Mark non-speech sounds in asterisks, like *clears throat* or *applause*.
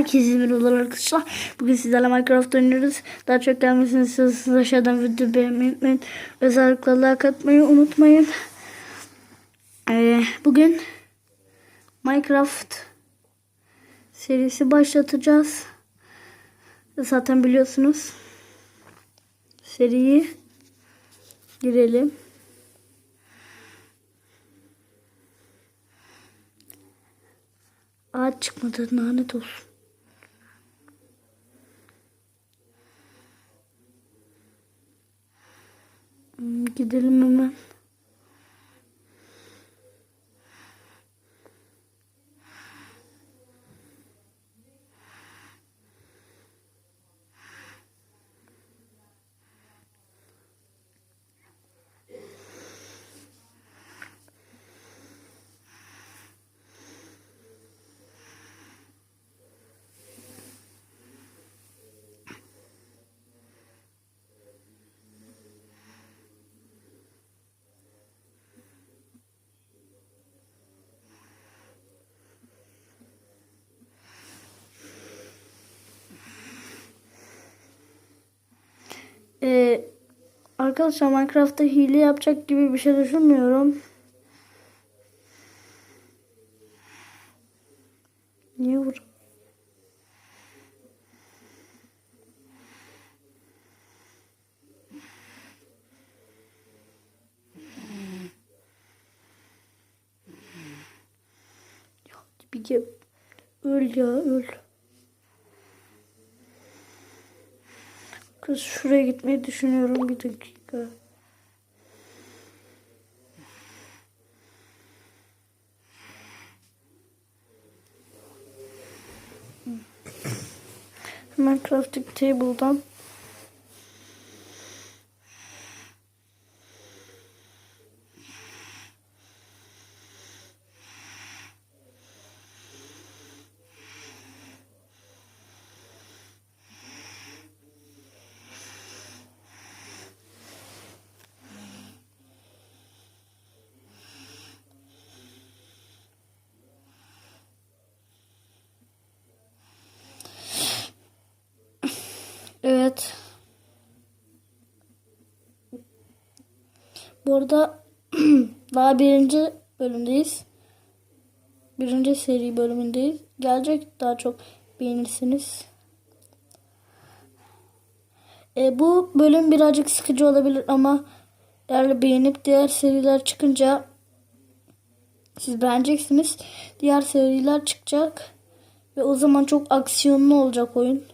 Herkese merhabalar arkadaşlar. Bugün sizlerle Minecraft oynuyoruz. Daha çok gelmesini istiyorsanız aşağıdan video beğenmeyi unutmayın. Özellikle like atmayı unutmayın. Ee, bugün Minecraft serisi başlatacağız. Zaten biliyorsunuz. Seriyi girelim. Ağaç çıkmadı lanet olsun. Gidelim hemen. Ee, arkadaşlar Minecraft'ta hile yapacak gibi bir şey düşünmüyorum. Niye vur? Ya bir öl ya öl. Kız şuraya gitmeyi düşünüyorum bir dakika. Hemen crafting table'dan Evet. Bu arada *clears throat* daha birinci bölümdeyiz. Birinci seri bölümündeyiz. Gelecek daha çok beğenirsiniz. E, bu bölüm birazcık sıkıcı olabilir ama eğer beğenip diğer seriler çıkınca siz beğeneceksiniz. Diğer seriler çıkacak ve o zaman çok aksiyonlu olacak oyun.